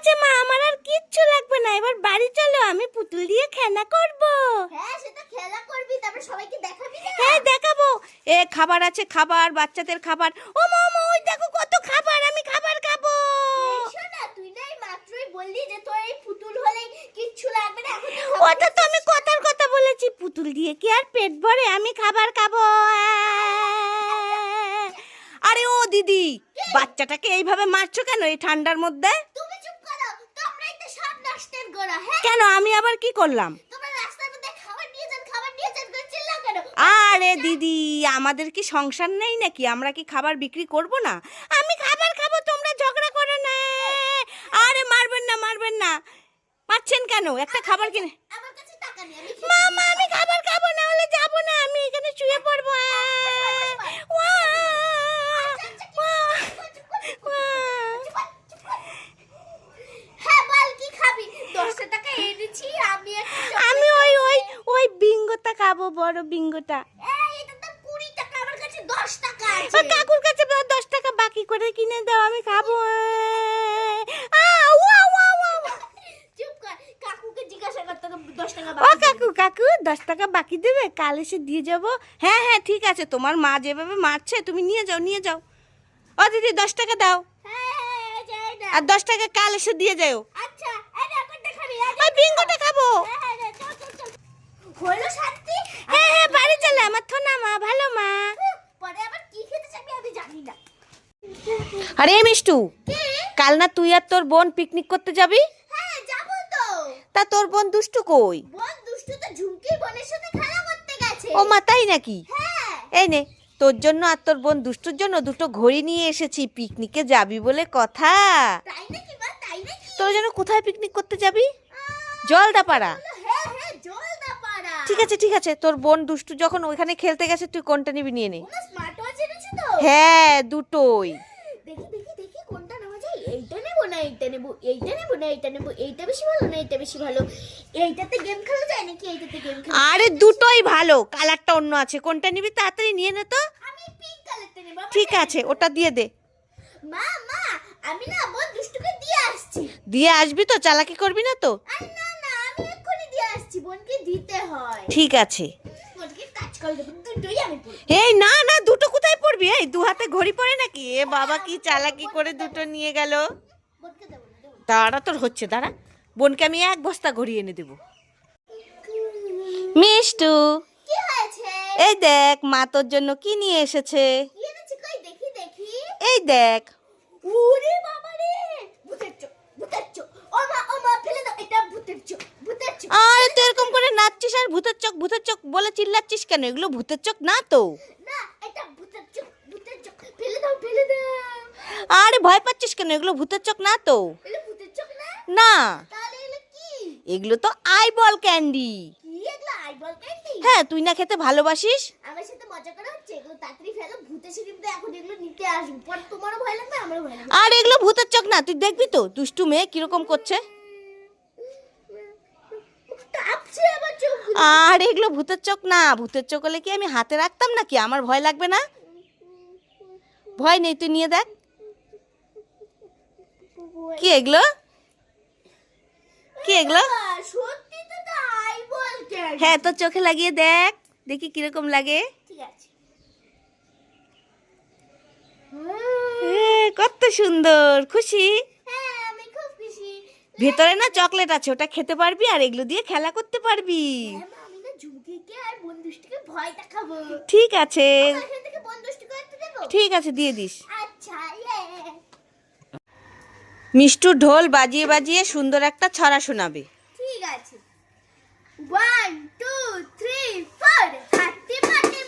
আছে মা আমার আর কিচ্ছু লাগবে না। এবার বাড়ি চলো আমি পুতুল দিয়ে খেলা করব। হ্যাঁ সেটা খেলা করবি তারপর সবাইকে দেখাবি না? হ্যাঁ দেখাবো। এ খাবার আছে খাবার বাচ্চাদের খাবার। ও মা মা ওই দেখো কত খাবার আমি খাবার খাব। শোনা তুই না এই মাত্রই বললি যে তোর এই পুতুল হলেই কিচ্ছু লাগবে না এখন ওটা তো আমি কথার কথা বলেছি পুতুল দিয়ে কি আর পেট ভরে আমি খাবার খাব? আরে ও দিদি বাচ্চাটাকে এইভাবে মারছো কেন এই ঠান্ডার মধ্যে তুমি চুপ করো তোমরাই তো সব নষ্টের গোড়া হ্যাঁ কেন? আমি আবার কি করলাম? আরে দিদি আমাদের কি সংসার নেই নাকি? আমরা কি খাবার বিক্রি করব না? আমি খাবার খাব তোমরা ঝগড়া করে না। আরে মারবেন না মারবেন না। পাচ্ছেন কেন? একটা খাবার কিনে মামা আমি খাবার খাব না হলে যাব না। আমি এখানে শুয়ে পড়ব ওয়া, ওয়া, ওয়া। হ্যাঁ বল কি খাবি দশটা টাকা এনেছি আমি একটা আমি ওই ওই ওই বিঙ্গোটা খাব বড় বিঙ্গোটা। কাকুর কাছে দশ টাকা বাকি করে কিনে দাও আমি খাব। ও কাকু কাকু দশ টাকা বাকি দেবে? কাল এসে দিয়ে যাব। হ্যাঁ হ্যাঁ ঠিক আছে তোমার মা যেভাবে মারছে তুমি নিয়ে যাও নিয়ে যাও। ও দিদি দশ টাকা দাও। হ্যাঁ হ্যাঁ না। আর দশ টাকা কাল এসে দিয়ে যাও। আচ্ছা এই না কোনটা খাবি এই ওই বিঙ্গোটা খাব হ্যাঁ হ্যাঁ হ্যাঁ, চল চল চল হলো শান্তি হ্যাঁ হ্যাঁ বাড়ি চলে আমার থোনা মা ভালো মা পরে আবার কি খেতে চাবি আমি জানি না আরে মিষ্টু কাল না তুই আর তোর বোন পিকনিক করতে যাবি? হ্যাঁ তো। তোর বোন দুষ্টু কই? বোন দুষ্টু তো ঝুমকি বোনের সাথে খেলা করতে গেছে। ও মা তাই নাকি? হ্যাঁ। এই নে তোর জন্য আর তোর বোন দুষ্টুর জন্য দুটো ঘড়ি নিয়ে এসেছি পিকনিকে যাবি বলে কথা। তাই নাকি মা তাই নাকি? তোর জন্য কোথায় পিকনিক করতে যাবি? জলদাপাড়া। হ্যাঁ হ্যাঁ জল দা পাড়া ঠিক আছে ঠিক আছে তোর বোন দুষ্টু যখন ওইখানে খেলতে গেছে তুই কোনটা নিবি নিয়ে নে। হ্যাঁ দুটোই। দেখি দেখি দেখি কোনটা নেওয়া যায়। এইটা নেব না এইটা নেব এইটা নেব না এইটা নেব এইটা বেশি ভালো না এইটা বেশি ভালো? এইটাতে গেম খেলা যায় নাকি এইটাতে গেম খেলা আরে দুটোই ভালো কালারটা অন্য আছে। কোনটা নিবি তাড়াতাড়ি নিয়ে নে তো। আমি পিঙ্ক কালারটা নেব আমার ঠিক আছে ওটা দিয়ে দে। মা মা আমি না বোন দুষ্টুকে দিয়ে আসছি। দিয়ে আসবি তো চালাকি করবি না তো? আর না না আমি এক্ষুনি দিয়ে আসছি বোনকে দিতে হয়। ঠিক আছে। এই, না না, দুটো কোথায় পড়বি? এই, দু হাতে ঘড়ি পড়ে নাকি? এ বাবা, কি চালাকি করে দুটো নিয়ে গেল। দাঁড়া, তোর হচ্ছে, দাঁড়া। বোনকে আমি এক বস্তা ঘড়ি এনে দেবো। মিষ্টু, এই দেখ, মা তোর জন্য কি নিয়ে এসেছে? এই দেখ। ওরে বাবা রে ভূতের চোখ ভূতের চোখ। ও মা ও মা ফেলে দাও, এটা ভূতের চোখ আরে তুই এরকম করে নাচছিস আর ভূতের চোখ ভূতের চোখ বলে চিল্লাচ্ছিস কেন? এগুলো ভূতের চোখ না তো। আরে ভয় পাচ্ছিস কেন? এগুলো ভূতের চোখ না তো। না? এগুলো তো আইবল ক্যান্ডি হ্যাঁ তুই না খেতে ভালোবাসিস? আমার সাথে মজা করা হচ্ছে? এগুলো তাড়াতাড়ি ফেলো ভূতের সিঁড়িতে এখন এগুলো নিতে আসব। পর তোমারও ভয় লাগবে আমারও ভয় লাগবে। আর এগুলো ভূতের চোখ না তুই দেখবি তো? দুষ্টু মেয়ে কীরকম করছে কাঁপছে আমার চোখ আর এগুলো ভূতের চোখ না। ভূতের চোখ হলে কি আমি হাতে রাখতাম নাকি? আমার ভয় লাগবে না? ভয় নেই তুই নিয়ে দেখ। কি এগুলো? কি এগুলো? হ্যাঁ তোর চোখে লাগিয়ে দেখ। দেখি কীরকম লাগে। এ, কত সুন্দর। হ্যাঁ খুশি? ভেতরে না চকলেট আছে ওটা খেতে পারবি আর এগুলো দিয়ে খেলা করতে পারবি। হ্যাঁ, ঠিক আছে। দেবো? ঠিক আছে দিয়ে দিস। আচ্ছা ইয়ে। মিষ্টুর ঢোল বাজিয়ে বাজিয়ে সুন্দর একটা ছড়া শোনাবে। ঠিক আছে। ওয়ান টু থ্রি ফোর হাতি মাটি